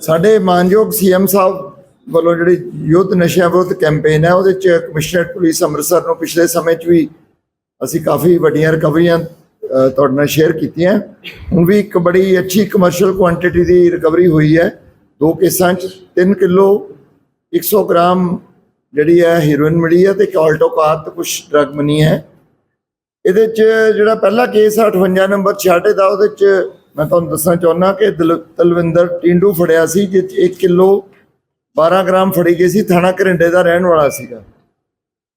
ਸਾਡੇ ਮਾਨਯੋਗ ਸੀਐਮ ਸਾਹਿਬ ਵੱਲੋਂ ਜਿਹੜੀ ਯੁੱਧ ਨਸ਼ਿਆਂ ਵਿਰੁੱਧ ਕੈਂਪੇਨ ਹੈ, ਉਹਦੇ ਚ ਕਮਿਸ਼ਨਰੇਟ ਪੁਲਿਸ ਅੰਮ੍ਰਿਤਸਰ ਨੂੰ ਪਿਛਲੇ ਸਮੇਂ 'ਚ ਵੀ ਅਸੀਂ ਕਾਫੀ ਵੱਡੀਆਂ ਰਿਕਵਰੀਆਂ ਤੁਹਾਡੇ ਨਾਲ ਸ਼ੇਅਰ ਕੀਤੀਆਂ। ਹੁਣ ਵੀ ਇੱਕ ਬੜੀ ਅੱਛੀ ਕਮਰਸ਼ੀਅਲ ਕੁਆਂਟੀਟੀ ਦੀ ਰਿਕਵਰੀ ਹੋਈ ਹੈ। ਦੋ ਕੇਸਾਂ 'ਚ 3 ਕਿਲੋ 100 ਗ੍ਰਾਮ ਜਿਹੜੀ ਹੈ ਹੀਰੋਇਨ ਮਿਲੀ ਹੈ ਤੇ ਇੱਕ ਆਲਟੋ ਕਾਰ ਤੇ ਕੁਝ ਡਰਗ ਮਨੀ ਹੈ। ਇਹਦੇ 'ਚ ਜਿਹੜਾ ਪਹਿਲਾ ਕੇਸ ਆ 58 ਨੰਬਰ 66 ਦਾ, ਉਹਦੇ 'ਚ ਮੈਂ ਤੁਹਾਨੂੰ ਦੱਸਣਾ ਚਾਹੁੰਦਾ ਕਿ ਦਲ- ਤਲਵਿੰਦਰ ਟਿੰਡੂ ਫੜਿਆ ਸੀ ਜਿਸ 'ਚ 1 ਕਿਲੋ 12 ਗ੍ਰਾਮ ਫੜੀ ਗਈ ਸੀ, ਥਾਣਾ ਘਰਿੰਡੇ ਦਾ ਰਹਿਣ ਵਾਲਾ ਸੀਗਾ।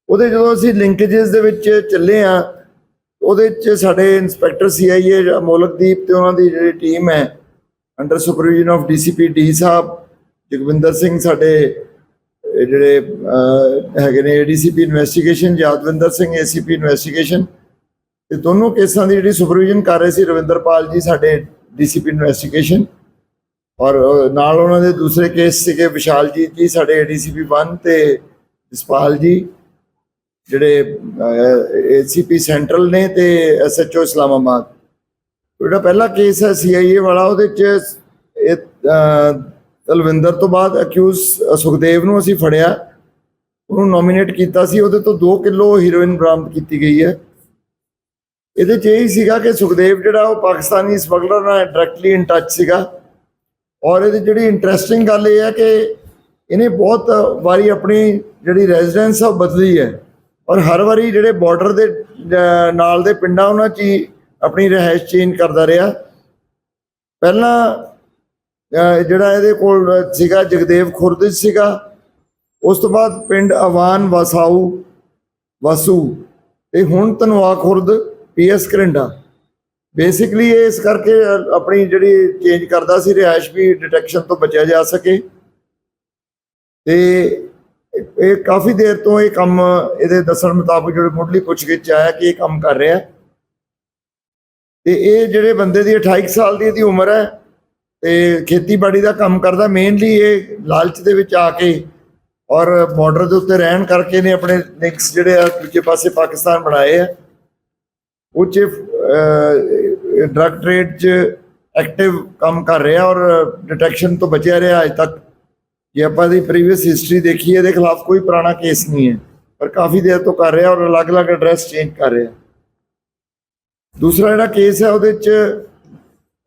ਉਹਦੇ ਜਦੋਂ ਅਸੀਂ ਲਿੰਕੇजेस ਦੇ ਵਿੱਚ ਚੱਲੇ ਆ, ਉਹਦੇ 'ਚ ਸਾਡੇ ਇੰਸਪੈਕਟਰ ਸੀਆਈਏ ਮੋਲਕਦੀਪ ਤੇ ਉਹਨਾਂ ਦੀ ਜਿਹੜੀ ਟੀਮ ਹੈ, under supervision of DCP D ਸਾਹਿਬ, ਜਗਵਿੰਦਰ ਸਿੰਘ ਸਾਡੇ ਜਿਹੜੇ ਹੈਗੇ ਨੇ ADCP investigation Yadwinder Singh ACP investigation, ਤੇ ਦੋਨੋਂ ਕੇਸਾਂ ਦੀ ਜਿਹੜੀ ਸੁਪਰਵਿਜ਼ਨ ਕਰ ਰਹੇ ਸੀ ਰਵਿੰਦਰਪਾਲ ਜੀ ਸਾਡੇ ਡੀਸੀਪੀ ਇਨਵੈਸਟੀਗੇਸ਼ਨ ਔਰ ਨਾਲ ਉਹਨਾਂ ਦੇ ਦੂਸਰੇ ਕੇਸ ਸੀਗੇ ਵਿਸ਼ਾਲ ਜੀ ਜੀ, ਸਾਡੇ ਏਡੀਸੀਪੀ 1 ਤੇ ਜਸਪਾਲ ਜੀ, ਜਿਹੜੇ ਏਸੀਪੀ ਸੈਂਟਰਲ ਨੇ ਤੇ ਐਸਐਚਓ ਇਸਲਾਮਾਬਾਦ। ਜਿਹੜਾ ਪਹਿਲਾ ਕੇਸ ਹੈ ਸੀਆਈਏ ਵਾਲਾ, ਉਹਦੇ ਚ ਇਹ ਤਲਵਿੰਦਰ ਤੋਂ ਬਾਅਦ ਅਕਿਊਜ਼ ਸੁਖਦੇਵ ਨੂੰ ਅਸੀਂ ਫੜਿਆ। ਉਹਨੂੰ ਨੋਮੀਨੇਟ ਕੀਤਾ ਸੀ, ਉਹਦੇ ਤੋਂ 2 ਕਿਲੋ ਹੀਰੋਇਨ ਬਰਾਮਦ ਕੀਤੀ ਗਈ ਹੈ। ਇਹਦੇ 'ਚ ਇਹ ਸੀਗਾ ਕਿ ਸੁਖਦੇਵ ਜਿਹੜਾ ਉਹ ਪਾਕਿਸਤਾਨੀ ਸਮਗਲਰ ਨਾਲ ਡਾਇਰੈਕਟਲੀ ਇਨ ਟੱਚ ਸੀਗਾ। ਔਰ ਇਹਦੀ ਜਿਹੜੀ ਇੰਟਰਸਟਿੰਗ ਗੱਲ ਇਹ ਹੈ ਕਿ ਇਹਨੇ ਬਹੁਤ ਵਾਰੀ ਆਪਣੀ ਜਿਹੜੀ ਰੈਜ਼ੀਡੈਂਸ ਆ ਬਦਲੀ ਹੈ। ਔਰ ਹਰ ਵਾਰੀ ਜਿਹੜੇ ਬਾਰਡਰ ਦੇ ਨਾਲ ਦੇ ਪਿੰਡਾਂ ਉਹਨਾਂ 'ਚ ਹੀ ਆਪਣੀ ਰਹਿائش ਚੇਂਜ ਕਰਦਾ ਰਿਹਾ। ਪਹਿਲਾਂ ਜਿਹੜਾ ਇਹਦੇ ਕੋਲ ਸੀਗਾ ਜਗਦੇਵ ਖੁਰਦ ਸੀਗਾ। ਉਸ ਤੋਂ ਬਾਅਦ ਪਿੰਡ ਆਵਾਨ ਵਸਾਊ, ਵਸੂ। ਤੇ ਹੁਣ ਤਨਵਾ ਖੁਰਦ ਪੀਐਸ ਕਰਿੰਡਾ ਬੇਸਿਕਲੀ ਇਹ ਇਸ ਕਰਕੇ ਆਪਣੀ ਜਿਹੜੀ ਚੇਂਜ ਕਰਦਾ ਸੀ ਰਿਹਾਇਸ਼ ਵੀ ਡਿਟੈਕਸ਼ਨ ਤੋਂ ਬਚਿਆ ਜਾ ਸਕੇ। ਤੇ ਇਹ- ਕਾਫੀ ਦੇਰ ਤੋਂ ਇਹ ਕੰਮ ਇਹਦੇ ਦੱਸਣ ਮੁਤਾਬਕ ਜਿਹੜੇ ਮੁੱਢਲੀ ਪੁੱਛਗਿੱਛ ਆਇਆ ਕਿ ਇਹ ਕੰਮ ਕਰ ਰਿਹਾ। ਤੇ ਇਹ ਜਿਹੜੇ ਬੰਦੇ ਦੀ 28 ਸਾਲ ਦੀ ਇਹਦੀ ਉਮਰ ਹੈ ਤੇ ਖੇਤੀਬਾੜੀ ਦਾ ਕੰਮ ਕਰਦਾ ਮੇਨਲੀ ਇਹ ਲਾਲਚ ਦੇ ਵਿੱਚ ਆ ਕੇ ਔਰ ਬਾਰਡਰ ਦੇ ਉੱਤੇ ਰਹਿਣ ਕਰਕੇ ਨੇ ਆਪਣੇ ਲਿੰਕਸ ਜਿਹੜੇ ਆ ਦੂਜੇ ਪਾਸੇ ਪਾਕਿਸਤਾਨ ਬਣਾਏ ਆ। ਉਹ ਚ ਡਰਗ ਟ੍ਰੇਡ ਚ ਐਕਟਿਵ ਕੰਮ ਕਰ ਰਿਹਾ ਔਰ ਡਿਟੈਕਸ਼ਨ ਤੋਂ ਬਚਿਆ ਰਿਹਾ ਅਜ ਤੱਕ। ਜੇ ਆਪਾਂ ਦੀ ਪ੍ਰੀਵੀਅਸ ਹਿਸਟਰੀ ਦੇਖੀਏ, ਇਹਦੇ ਖਿਲਾਫ ਕੋਈ ਪੁਰਾਣਾ ਕੇਸ ਨਹੀਂ ਹੈ, ਪਰ ਕਾਫੀ ਦੇਰ ਤੋਂ ਕਰ ਰਿਹਾ ਔਰ ਅਲੱਗ-ਅਲੱਗ ਐਡਰੈਸ ਚੇਂਜ ਕਰ ਰਿਹਾ। ਦੂਸਰਾ ਜਿਹੜਾ ਕੇਸ ਹੈ, ਉਹਦੇ ਚ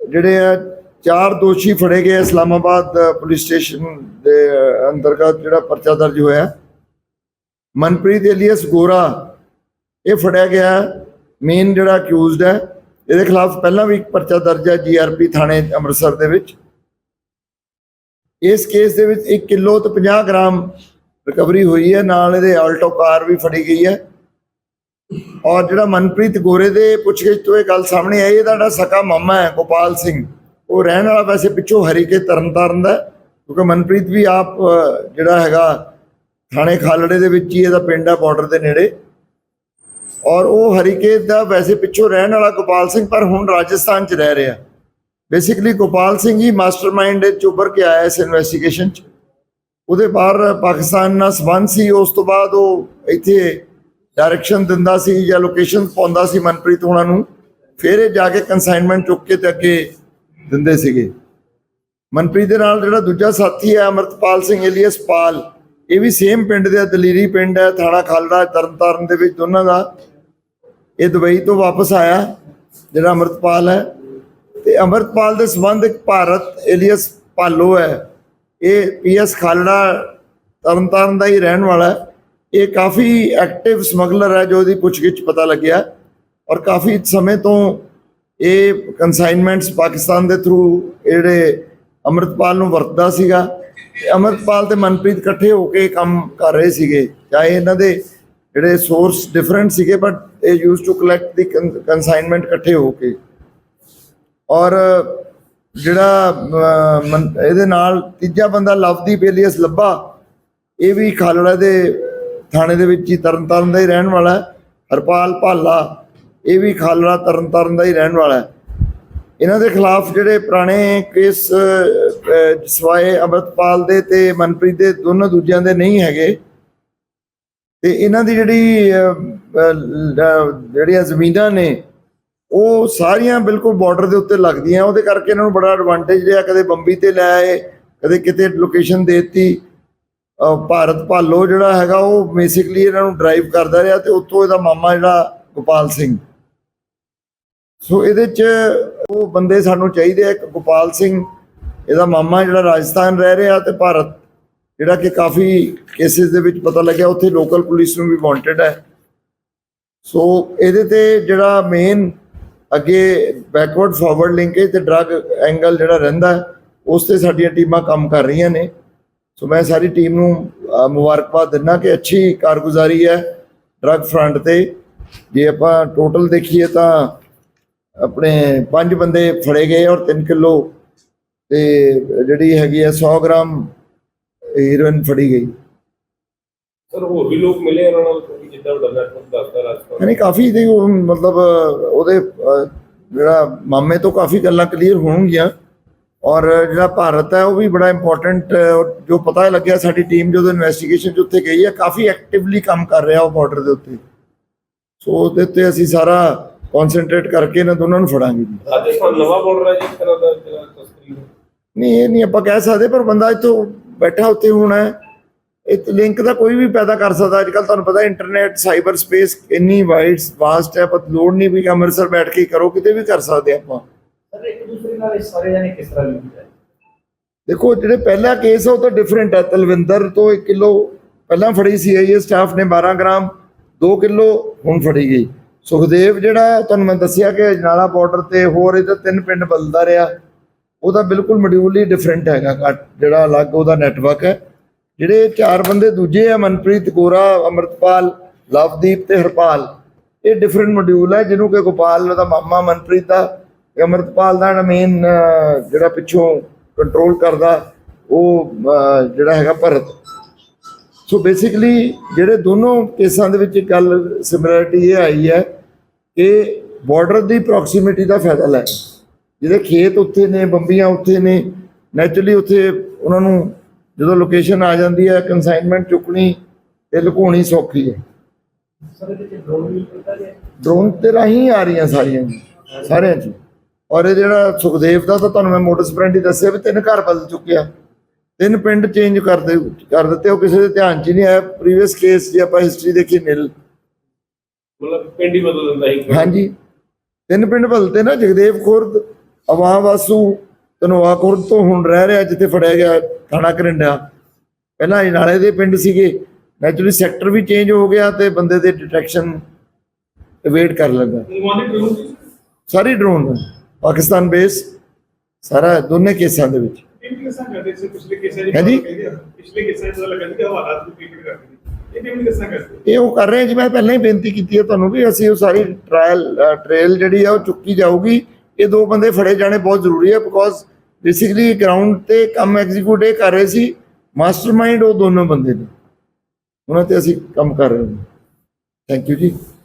ਜਿਹੜੇ ਆ, ਚਾਰ ਦੋਸ਼ੀ ਫੜੇ ਗਏ ਇਸਲਾਮਾਬਾਦ ਪੁਲਿਸ ਸਟੇਸ਼ਨ ਦੇ ਅੰਤਰਗਤ ਜਿਹੜਾ ਪਰਚਾ ਦਰਜ ਹੋਇਆ। ਮਨਪ੍ਰੀਤ ਏਲੀਅਸ ਗੋਰਾ, ਇਹ ਫੜਿਆ ਗਿਆ ਮੇਨ ਜਿਹੜਾ ਅਕਿਊਜ਼ਡ ਹੈ, ਇਹਦੇ ਖਿਲਾਫ ਪਹਿਲਾਂ ਵੀ ਇੱਕ ਪਰਚਾ ਦਰਜ ਹੈ ਜੀਆਰਪੀ ਥਾਣੇ ਅੰਮ੍ਰਿਤਸਰ ਦੇ ਵਿੱਚ। ਇਸ ਕੇਸ ਦੇ ਵਿੱਚ 1 ਕਿਲੋ ਤੇ 50 ਗ੍ਰਾਮ ਰਿਕਵਰੀ ਹੋਈ ਹੈ, ਨਾਲ ਇਹਦੇ ਆਲਟੋ ਕਾਰ ਵੀ ਫੜੀ ਗਈ ਹੈ। ਔਰ ਜਿਹੜਾ ਮਨਪ੍ਰੀਤ ਗੋਰੇ ਦੇ ਪੁੱਛਗਿੱਛ ਤੋਂ ਇਹ ਗੱਲ ਸਾਹਮਣੇ ਆਈ, ਇਹਦਾ ਜਿਹੜਾ ਸਕਾ ਮਾਮਾ ਹੈ, ਗੋਪਾਲ ਸਿੰਘ, ਉਹ ਰਹਿਣ ਵਾਲਾ ਵੈਸੇ ਪਿੱਛੋਂ ਹਰੀਕੇ ਤਰਨਤਾਰਨ ਦਾ ਕਿਉਂਕਿ ਮਨਪ੍ਰੀਤ ਵੀ ਆਪ ਜਿਹੜਾ ਹੈਗਾ ਥਾਣੇ ਖਾਲੜੇ ਦੇ ਵਿੱਚ ਹੀ ਇਹਦਾ ਪਿੰਡ ਹੈ ਬਾਰਡਰ ਦੇ ਨੇੜੇ। ਔਰ ਉਹ ਹਰੀਕੇ ਦਾ ਵੈਸੇ ਪਿੱਛੋਂ ਰਹਿਣ ਵਾਲਾ ਗੋਪਾਲ ਸਿੰਘ ਪਰ ਹੁਣ ਰਾਜਸਥਾਨ 'ਚ ਰਹਿ ਰਿਹਾ। ਬੇਸਿਕਲੀ ਗੋਪਾਲ ਸਿੰਘ ਹੀ ਮਾਸਟਰਮਾਈਂਡ ਚ ਉੱਭਰ ਕੇ ਆਇਆ ਇਸ ਇਨਵੈਸਟੀਗੇਸ਼ਨ 'ਚ। ਉਹਦੇ ਬਾਹਰ ਪਾਕਿਸਤਾਨ ਨਾਲ ਸੰਬੰਧ ਸੀ ਉਸ ਤੋਂ ਬਾਅਦ ਉਹ ਇੱਥੇ ਡਾਇਰੈਕਸ਼ਨ ਦਿੰਦਾ ਸੀ ਜਾਂ ਲੋਕੇਸ਼ਨ ਪਾਉਂਦਾ ਸੀ ਮਨਪ੍ਰੀਤ ਹੋਣਾ ਨੂੰ। ਫਿਰ ਇਹ ਜਾ ਕੇ ਕਨਸਾਈਨਮੈਂਟ ਚੁੱਕ ਕੇ ਤੇ ਅੱਗੇ ਦਿੰਦੇ ਸੀਗੇ। ਮਨਪ੍ਰੀਤ ਦੇ ਨਾਲ ਜਿਹੜਾ ਦੂਜਾ ਸਾਥੀ ਹੈ ਅਮਰਤਪਾਲ ਸਿੰਘ ਏਲੀਅਸ ਪਾਲ ਇਹ ਵੀ ਸੇਮ ਪਿੰਡ ਦੇ ਆ, ਦਲੇਰੀ ਪਿੰਡ ਹੈ ਥਾਣਾ ਖਾਲੜਾ ਤਰਨਤਾਰਨ ਦੇ ਵਿੱਚ ਦੋਨਾਂ ਦਾ। ਇਹ ਦੁਬਈ ਤੋਂ ਵਾਪਸ ਆਇਆ, ਜਿਹੜਾ ਅਮਰਤਪਾਲ ਹੈ। ਤੇ ਅਮਰਤਪਾਲ ਦੇ ਸੰਬੰਧ ਇੱਕ ਭਾਰਤ ਏਲੀਅਸ ਪਾਲੋ ਹੈ। ਇਹ ਪੀਐਸ ਖਾਲੜਾ ਤਰਨਤਾਰਨ ਦਾ ਹੀ ਰਹਿਣ ਵਾਲਾ ਹੈ। ਇਹ ਕਾਫੀ ਐਕਟਿਵ ਸਮਗਲਰ ਹੈ, ਜੋ ਇਹਦੀ ਪੁੱਛਗਿੱਛ ਪਤਾ ਲੱਗਿਆ। ਔਰ ਕਾਫੀ ਸਮੇਂ ਤੋਂ ਇਹ ਕਨਸਾਈਨਮੈਂਟਸ ਪਾਕਿਸਤਾਨ ਦੇ ਥਰੂ ਜਿਹੜੇ ਅਮਰਤਪਾਲ ਨੂੰ ਵਰਤਦਾ ਸੀਗਾ। ਤੇ ਅਮਰਤਪਾਲ ਤੇ ਮਨਪ੍ਰੀਤ ਇਕੱਠੇ ਹੋ ਕੇ ਕੰਮ ਕਰ ਰਹੇ ਸੀਗੇ। ਚਾਹੇ ਇਹਨਾਂ ਦੇ ਜਿਹੜੇ ਸੋਰਸ ਡਿਫਰੈਂਟ ਸੀਗੇ ਬਟ ਇਹ use to collect the consignment ਇਕੱਠੇ ਹੋ ਕੇ। ਔਰ ਜਿਹੜਾ ਮਨ- ਇਹਦੇ ਨਾਲ ਤੀਜਾ ਬੰਦਾ ਲਵਦੀਪ ਏਲੀਅਸ ਲੱਭਾ ਇਹ ਵੀ ਖਾਲੜਾ ਦੇ ਥਾਣੇ ਦੇ ਵਿੱਚ ਹੀ ਤਰਨਤਾਰਨ ਦਾ ਹੀ ਰਹਿਣ ਵਾਲਾ ਹੈ। ਹਰਪਾਲ ਭਾਲਾ ਇਹ ਵੀ ਖਾਲੜਾ ਤਰਨਤਾਰਨ ਦਾ ਹੀ ਰਹਿਣ ਵਾਲਾ ਹੈ। ਇਹਨਾਂ ਦੇ ਖਿਲਾਫ ਜਿਹੜੇ ਪੁਰਾਣੇ ਕੇਸ ਅਹ, ਸਵਾਏ ਅਮਰਤਪਾਲ ਦੇ ਤੇ ਮਨਪ੍ਰੀਤ ਦੇ ਦੋਨੋਂ ਦੂਜਿਆਂ ਦੇ ਨਹੀਂ ਹੈਗੇ। ਤੇ ਇਹਨਾਂ ਦੀ ਜਿਹੜੀ ਜਿਹੜੀਆਂ ਜ਼ਮੀਨਾਂ ਨੇ, ਉਹ ਸਾਰੀਆਂ ਬਿਲਕੁਲ ਬਾਰਡਰ ਦੇ ਉੱਤੇ ਲੱਗਦੀਆਂ। ਉਹਦੇ ਕਰਕੇ ਇਹਨਾਂ ਨੂੰ ਬੜਾ ਐਡਵਾਂਟੇਜ ਰਿਹਾ। ਕਦੇ ਬੰਬੀ ਤੇ ਲੈ ਆਏ, ਕਦੇ ਕਿਤੇ ਲੋਕੇਸ਼ਨ ਦੇਤੀ। ਭਾਰਤ ਭਾਲੋ ਜਿਹੜਾ ਹੈਗਾ, ਉਹ ਬੇਸਿਕਲੀ ਇਹਨਾਂ ਨੂੰ ਡਰਾਈਵ ਕਰਦਾ ਰਿਹਾ ਤੇ ਉੱਥੋਂ ਇਹਦਾ ਮਾਮਾ ਜਿਹੜਾ ਗੋਪਾਲ ਸਿੰਘ। ਸੋ ਇਹਦੇ ਚ ਉਹ ਬੰਦੇ ਸਾਨੂੰ ਚਾਹੀਦੇ ਆ। ਇੱਕ ਗੋਪਾਲ ਸਿੰਘ, ਇਹਦਾ ਮਾਮਾ ਜਿਹੜਾ ਰਾਜਸਥਾਨ ਰਹਿ ਰਿਹਾ ਤੇ ਭਾਰਤ ਜਿਹੜਾ ਕਿ ਕਾਫੀ ਕੇਸਿਸ ਦੇ ਵਿੱਚ ਪਤਾ ਲੱਗਿਆ, ਉੱਥੇ ਲੋਕਲ ਪੁਲਿਸ ਨੂੰ ਵੀ ਵਾਂਟਡ ਹੈ। ਸੋ ਇਹਦੇ ਤੇ ਜਿਹੜਾ ਮੇਨ ਅੱਗੇ ਬੈਕਵਰਡ ਫਾਰਵਰਡ ਲਿੰਕੇਜ ਤੇ ਡਰੱਗ ਐਂਗਲ ਜਿਹੜਾ ਰਹਿੰਦਾ ਉਸ ਤੇ ਸਾਡੀਆਂ ਟੀਮਾਂ ਕੰਮ ਕਰ ਰਹੀਆਂ ਨੇ। ਸੋ ਮੈਂ ਸਾਰੀ ਟੀਮ ਨੂੰ ਮੁਬਾਰਕਬਾਦ ਦਿੰਦਾ ਕਿ ਅੱਛੀ ਕਾਰਗੁਜ਼ਾਰੀ ਹੈ ਡਰੱਗ ਫਰੰਟ ਤੇ। ਜੇ ਆਪਾਂ ਟੋਟਲ ਦੇਖੀਏ ਤਾਂ ਆਪਣੇ ਪੰਜ ਬੰਦੇ ਫੜੇ ਗਏ ਔਰ 3 ਕਿਲੋ ਤੇ ਜਿਹੜੀ ਹੈਗੀ ਹੈ 100 ਗ੍ਰਾਮ ਹੀਰੋਇਨ ਫੜੀ ਗਈ। ਸਰ ਹੋਰ ਵੀ ਲੋਕ ਮਿਲੇ ਇਹਨਾਂ ਨਾਲ? ਕਿਉਂਕਿ ਜਿੱਦਾਂ ਵੱਡਾ ਨੈਟਵਰਕ ਦੱਸਦਾ ਰਾਜਸਥਾਨ ਯਾਨੀ ਕਾਫੀ ਦੇ ਮਤਲਬ ਉਹਦੇ ਜਿਹੜਾ ਮਾਮੇ ਤੋਂ ਕਾਫੀ ਗੱਲਾਂ ਕਲੀਅਰ ਹੋਣਗੀਆਂ। ਔਰ ਜਿਹੜਾ ਭਾਰਤ ਹੈ ਉਹ ਵੀ ਬੜਾ ਇੰਪੋਰਟੈਂਟ ਜੋ ਪਤਾ ਲੱਗਿਆ ਸਾਡੀ ਟੀਮ ਜਦੋਂ ਇਨਵੈਸਟੀਗੇਸ਼ਨ 'ਚ ਉੱਥੇ ਗਈ ਹੈ। ਕਾਫੀ ਐਕਟਿਵਲੀ ਕੰਮ ਕਰ ਰਿਹਾ ਉਹ ਬਾਰਡਰ ਦੇ ਉੱਤੇ। ਸੋ ਉਹਦੇ ਉੱਤੇ ਅਸੀਂ ਸਾਰਾ ਕਨਸੈਂਟਰੇਟ ਕਰਕੇ ਇਹਨਾਂ ਦੋਨਾਂ ਨੂੰ ਫੜਾਂਗੇ ਜੀ। ਰਾਜਸਥਾਨ ਨਵਾਂ ਬਾਰਡਰ ਹੈ ਜੀ ਤਰ੍ਹਾਂ ਦਾ ਜਿਹੜਾ ਤਸਕਰੀ। ਨਹੀਂ ਇਹ ਨਹੀਂ ਆਪਾਂ ਕਹਿ ਸਕਦੇ ਪਰ ਬੰਦਾ ਇੱਥੋਂ ਬੈਠਾ ਉੱਤੇ ਹੋਣਾ ਹੈ। ਇਹ ਲਿੰਕ ਤਾਂ ਕੋਈ ਵੀ ਪੈਦਾ ਕਰ ਸਕਦਾ। ਅੱਜ ਕੱਲ ਤੁਹਾਨੂੰ ਪਤਾ ਇੰਟਰਨੈਟ ਸਾਈਬਰ ਸਪੇਸ ਇੰਨੀ ਵਾਈਡ ਵਾਸਟ ਹੈ। ਪਰ ਲੋੜ ਨਹੀਂ ਵੀ ਅੰਮ੍ਰਿਤਸਰ ਬੈਠ ਕੇ ਕਰੋ ਕਿਤੇ ਵੀ ਕਰ ਸਕਦੇ ਆਪਾਂ। ਸਰ ਇੱਕ ਦੂਸਰੇ ਨਾਲ ਇਹ ਸਾਰੇ ਜਾਣੇ ਕਿਸ ਤਰ੍ਹਾਂ ਲਿੰਕ ਹੈ? ਦੇਖੋ ਜਿਹੜੇ ਪਹਿਲਾ ਕੇਸ ਹੈ ਉਹ ਤਾਂ ਡਿਫਰੈਂਟ ਹੈ। ਤਲਵਿੰਦਰ ਤੋਂ 1 ਕਿਲੋ ਪਹਿਲਾਂ ਫੜੀ ਸੀ ਆਈਏ ਸਟਾਫ ਨੇ 12 ਗ੍ਰਾਮ 2 ਕਿਲੋ ਹੁਣ ਫੜੀ ਗਈ। ਸੁਖਦੇਵ ਜਿਹੜਾ ਤੁਹਾਨੂੰ ਮੈਂ ਦੱਸਿਆ ਕਿ ਨਾਲਾ ਬਾਰਡਰ ਤੇ ਹੋਰ ਇਹਦਾ ਤਿੰਨ ਪਿੰਡ ਬਦਲਦਾ ਰਿਹਾ। ਉਹਦਾ ਬਿਲਕੁਲ ਮੋਡਿਊਲ ਹੀ ਡਿਫਰੈਂਟ ਹੈਗਾ ਘੱਟ- ਜਿਹੜਾ ਅਲੱਗ ਉਹਦਾ ਨੈਟਵਰਕ ਹੈ। ਜਿਹੜੇ ਚਾਰ ਬੰਦੇ ਦੂਜੇ ਆ, ਮਨਪ੍ਰੀਤ, ਗੋਰਾ, ਅਮਰਤਪਾਲ, ਲਵਦੀਪ ਤੇ ਹਰਪਾਲ, ਇਹ ਡਿਫਰੈਂਟ ਮੋਡਿਊਲ ਹੈ, ਜਿਹਨੂੰ ਕਿ ਗੋਪਾਲ ਦਾ ਮਾਮਾ ਮਨਪ੍ਰੀਤ ਦਾ ਤੇ ਅਮਰਤਪਾਲ ਦਾ ਮੇਨ ਜਿਹੜਾ ਪਿੱਛੋਂ ਕੰਟਰੋਲ ਕਰਦਾ, ਉਹ ਜਿਹੜਾ ਹੈਗਾ ਭਰਤ। ਸੋ ਬੇਸਿਕਲੀ ਜਿਹੜੇ ਦੋਨੋਂ ਕੇਸਾਂ ਦੇ ਵਿੱਚ ਗੱਲ ਸਿਮਿਲਰਿਟੀ ਇਹ ਆਈ ਹੈ ਕਿ ਬਾਰਡਰ ਦੀ ਪ੍ਰੋਕਸੀਮਿਟੀ ਦਾ ਫਾਇਦਾ ਲੈ। ਜਿਹਦੇ ਖੇਤ ਉੱਥੇ ਨੇ ਬੰਬੀਆਂ ਉੱਥੇ ਨੇ ਨੈਚੁਰਲੀ ਉੱਥੇ ਉਹਨਾਂ ਨੂੰ ਜਦੋਂ ਲੋਕੇਸ਼ਨ ਆ ਜਾਂਦੀ ਹੈ ਕਨਸਾਈਨਮੈਂਟ ਚੁੱਕਣੀ ਤੇ ਲੁਕਾਉਣੀ ਸੌਖੀ ਹੈ। ਡਰੋਨ ਤੇ ਰਾਹੀਂ ਆ ਰਹੀਆਂ ਸਾਰੀਆਂ ਜੀ, ਸਾਰਿਆਂ 'ਚ। ਔਰ ਇਹ ਜਿਹੜਾ ਸੁਖਦੇਵ ਦਾ ਤਾਂ ਤੁਹਾਨੂੰ ਮੈਂ ਮੋਟਰ ਸਪਰੈਂਟ ਦੱਸਿਆ ਵੀ ਤਿੰਨ ਘਰ ਬਦਲ ਚੁੱਕਿਆ ਤਿੰਨ ਪਿੰਡ ਚੇਂਜ ਕਰ ਦੇ ਕਰ ਦਿੱਤੇ ਉਹ ਕਿਸੇ ਦੇ ਧਿਆਨ 'ਚ ਨਹੀਂ ਆਇਆ। ਪ੍ਰੀਵੀਅਸ ਕੇਸ ਜੇ ਆਪਾਂ ਹਿਸਟਰੀ ਦੇਖੀ ਨਿਲ ਮਤਲਬ ਪਿੰਡ ਹੀ ਬਦਲ ਦਿੰਦਾ ਸੀ। ਹਾਂਜੀ। ਤਿੰਨ ਪਿੰਡ ਬਦਲਤੇ ਨਾ ਜਗਦੇਵ ਖੁਰਦ ਅਵਾਂ ਵਾਸੂ ਧਨੋਆ ਖੁਰਦ ਤੋਂ ਹੁਣ ਰਹਿ ਰਿਹਾ ਜਿੱਥੇ ਫੜਿਆ ਗਿਆ ਥਾਣਾ ਕਰਿੰਡਾ। ਪਹਿਲਾਂ ਇਹ ਨਾਲੇ ਦੇ ਪਿੰਡ ਸੀਗੇ। ਨੈਚੁਰਲੀ ਸੈਕਟਰ ਵੀ ਚੇਂਜ ਹੋ ਗਿਆ ਤੇ ਬੰਦੇ ਦੇ ਡਿਟੈਕਸ਼ਨ ਵੇਟ ਕਰ ਲੱਗਾ। ਸਾਰੀ ਡਰੋਨ ਪਾਕਿਸਤਾਨ ਬੇਸ ਸਾਰਾ ਦੋਨੇ ਕੇਸਾਂ ਦੇ ਵਿੱਚ। ਕਿਸਾਂ ਕਰਦੇ ਸੀ ਪਿਛਲੇ ਕੇਸਾਂ ਦੀ ਹਾਂਜੀ? ਪਿਛਲੇ ਕੇਸਾਂ ਦਾ ਲੱਗਾ ਕਿ ਹਵਾਲਾਤ ਨੂੰ ਪੇਮੈਂਟ ਕਰਦੇ ਨੇ ਇਹ ਉਹ ਕਰ ਰਹੇ ਹਾਂ ਜਿਵੇਂ ਪਹਿਲਾਂ ਹੀ ਬੇਨਤੀ ਕੀਤੀ ਹੈ ਤੁਹਾਨੂੰ ਵੀ ਅਸੀਂ ਉਹ ਸਾਰੀ ਟ੍ਰਾਇਲ ਟ੍ਰੇਲ ਜਿਹੜੀ ਆ ਉਹ ਚੁੱਕੀ ਜਾਊਗੀ। ਇਹ ਦੋ ਬੰਦੇ ਫੜੇ ਜਾਣੇ ਬਹੁਤ ਜ਼ਰੂਰੀ ਹੈ ਬਿਕੋਜ਼ ਬੇਸਿਕਲੀ ਗਰਾਊਂਡ ਤੇ ਕੰਮ ਐਗਜ਼ੀਕਿਊਟ ਇਹ ਕਰ ਰਹੇ ਸੀ ਮਾਸਟਰਮਾਈਂਡ ਉਹ ਦੋਨੋਂ ਬੰਦੇ ਨੇ। ਉਹਨਾਂ ਤੇ ਅਸੀਂ ਕੰਮ ਕਰ ਰਹੇ ਹਾਂ। ਥੈਂਕ ਯੂ ਜੀ।